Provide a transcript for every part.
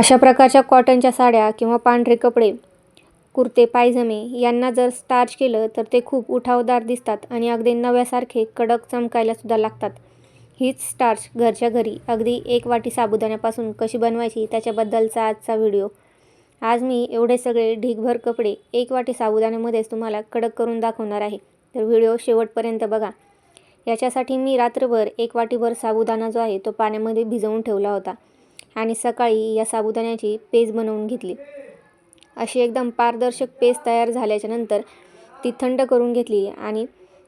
अशा प्रकारच्या कॉटनच्या साड्या किंवा पांढरे कपडे कुर्ते पायजमे यांना जर स्टार्च केलं तर ते खूप उठावदार दिसतात आणि अगदी नव्यासारखे कडक चमकायलासुद्धा लागतात. हीच स्टार्च घरच्या घरी अगदी एक वाटी साबुदाण्यापासून कशी बनवायची त्याच्याबद्दलचा आजचा व्हिडिओ. आज मी एवढे सगळे ढीगभर कपडे एक वाटी साबुदाण्यामध्येच तुम्हाला कडक करून दाखवणार आहे. तर व्हिडिओ शेवटपर्यंत बघा. याच्यासाठी मी रात्रभर एक वाटीभर साबुदाणा जो आहे तो पाण्यामध्ये भिजवून ठेवला होता. आणि सकाळी या साबुदाण्याची पेज बनवून घेतली. अशी एकदम पारदर्शक पेज तयार झाल्याच्यानंतर ती थंड करून घेतली आणि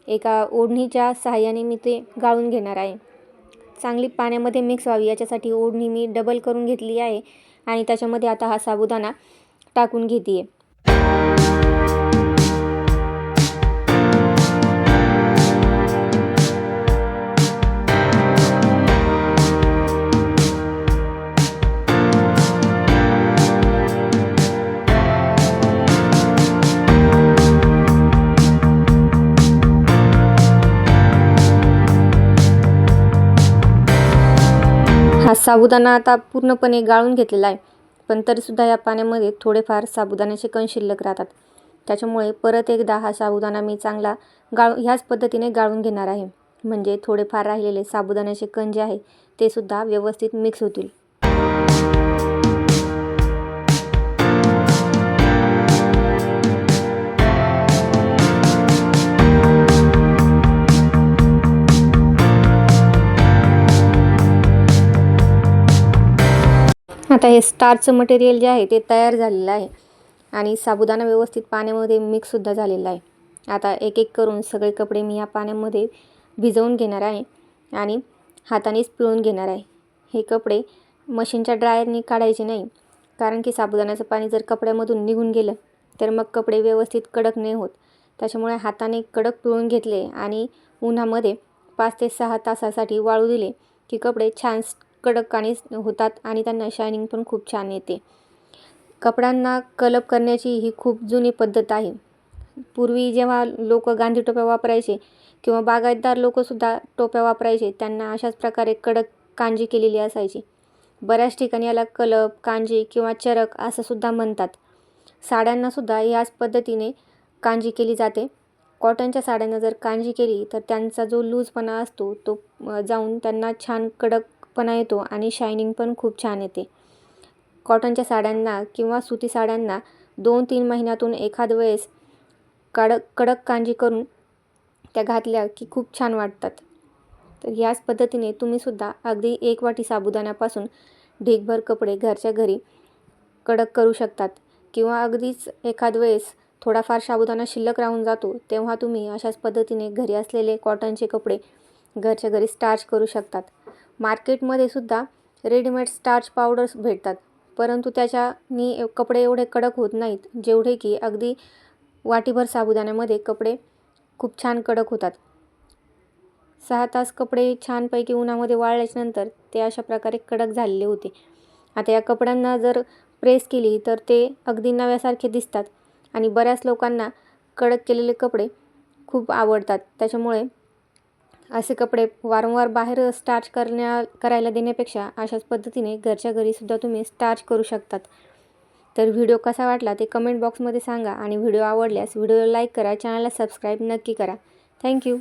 एका ओढणीच्या सहाय्याने मी ते गाळून घेणार आहे. चांगली पाण्यामध्ये मिक्स व्हावी याच्यासाठी ओढणी मी डबल करून घेतली आहे आणि त्याच्यामध्ये आता हा साबुदाणा टाकून घेते आहे हा साबुदाणा आता पूर्णपणे गाळून घेतलेला आहे. पण तरीसुद्धा या पाण्यामध्ये थोडेफार साबुदाण्याचे कण शिल्लक राहतात. त्याच्यामुळे परत एकदा हा साबुदाणा मी चांगला गाळ ह्याच पद्धतीने गाळून घेणार आहे. म्हणजे थोडेफार राहिलेले साबुदाण्याचे कण जे आहे ते सुद्धा व्यवस्थित मिक्स होतील. आता हे स्टारचं मटेरियल जे आहे ते तयार झालेलं आहे. आणि साबुदाणा व्यवस्थित पाण्यामध्ये मिक्ससुद्धा झालेला आहे. आता एक एक करून सगळे कपडे मी या पाण्यामध्ये भिजवून घेणार आहे आणि हातानेच पिळून घेणार आहे. हे कपडे मशीनच्या ड्रायरने काढायचे नाही. कारण की साबुदाण्याचं पाणी जर कपड्यामधून निघून गेलं तर मग कपडे व्यवस्थित कडक नाही होत. त्याच्यामुळे हाताने कडक पिळून घेतले आणि उन्हामध्ये पाच ते सहा तासासाठी वाळू दिले की कपडे छान कडक आणि होतात आणि त्यांना शायनिंग पण खूप छान येते. कपड्यांना कलप करण्याची ही खूप जुनी पद्धत आहे. पूर्वी जेव्हा लोक गांधी टोप्या वापरायचे किंवा बागायतदार लोकसुद्धा टोप्या वापरायचे त्यांना अशाच प्रकारे कडक कांजी केलेली असायची. बऱ्याच ठिकाणी याला कलप कांजी किंवा चरक असं सुद्धा म्हणतात. साड्यांनासुद्धा याच पद्धतीने कांजी केली जाते. कॉटनच्या साड्यांना जर कांजी केली तर त्यांचा जो लूजपणा असतो तो जाऊन त्यांना छान कडक पणा येतो आणि शायनिंग पण खूप छान येते. कॉटनच्या साड्यांना किंवा सुती साड्यांना दोन तीन महिन्यातून एखाद वेळेस कडक कडक कांजी करून त्या घातल्या की खूप छान वाटतात. तर याच पद्धतीने तुम्हीसुद्धा अगदी एक वाटी साबुदाण्यापासून ढीगभर कपडे घरच्या घरी कडक करू शकतात किंवा अगदीच एखाद वेळेस थोडाफार साबुदाणा शिल्लक राहून जातो तेव्हा तुम्ही अशाच पद्धतीने घरी असलेले कॉटनचे कपडे घरच्या घरी स्टार्च करू शकतात. मार्केटमध्ये सुद्धा रेडीमेड स्टार्च पावडर्स भेटतात. परंतु त्याच्यानी कपडे एवढे कडक होत नाहीत जेवढे की अगदी वाटीभर साबुदाण्यामध्ये कपडे खूप छान कडक होतात. सहा तास कपडे छानपैकी उन्हामध्ये वाळल्याच्यानंतर ते अशा प्रकारे कडक झालेले होते. आता या कपड्यांना जर प्रेस केली तर ते अगदी नव्यासारखे दिसतात आणि बऱ्याच लोकांना कडक केलेले कपडे खूप आवडतात. त्याच्यामुळे असे कपडे वारंवार बाहेर स्टार्च करण्या करायला देण्यापेक्षा अशाच पद्धतीने घरच्या घरीसुद्धा तुम्ही स्टार्च करू शकतात. तर व्हिडिओ कसा वाटला ते कमेंट बॉक्समध्ये सांगा आणि व्हिडिओ आवडल्यास व्हिडिओला लाईक करा चॅनलला सबस्क्राईब नक्की करा. थँक्यू